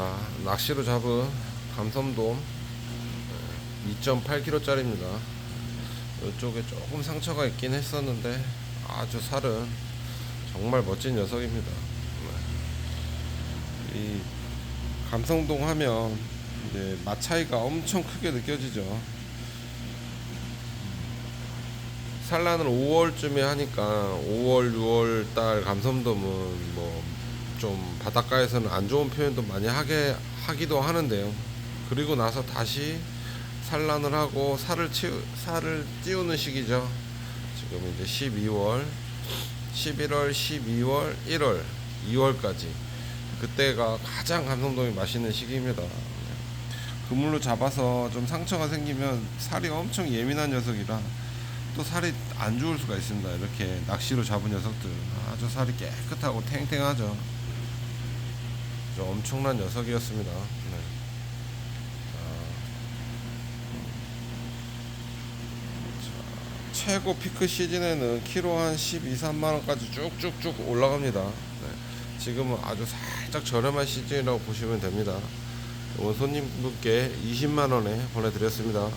자, 낚시로 잡은 감섬돔 2.8kg짜리입니다. 이쪽에 조금 상처가 있긴 했었는데 아주 살은 정말 멋진 녀석입니다. 네. 이 감성동 하면 이제 맛 차이가 엄청 크게 느껴지죠. 산란을 5월쯤에 하니까 5월, 6월 달 감섬돔은 뭐 좀 바닷가에서는 안 좋은 표현도 많이 하게 하기도 하는데요. 그리고 나서 다시 산란을 하고 살을 치 살을 찌우는 시기죠. 지금 이제 12월, 11월, 12월, 1월, 2월까지 그때가 가장 감성돔이 맛있는 시기입니다. 그물로 잡아서 좀 상처가 생기면 살이 엄청 예민한 녀석이라 또 살이 안 좋을 수가 있습니다. 이렇게 낚시로 잡은 녀석들 아주 살이 깨끗하고 탱탱하죠. 아주 엄청난 녀석이었습니다. 네. 자, 최고 피크 시즌에는 키로 한 12, 3만 원까지 쭉쭉쭉 올라갑니다. 네. 지금은 아주 살짝 저렴한 시즌이라고 보시면 됩니다. 오늘 손님분께 20만 원에 보내드렸습니다.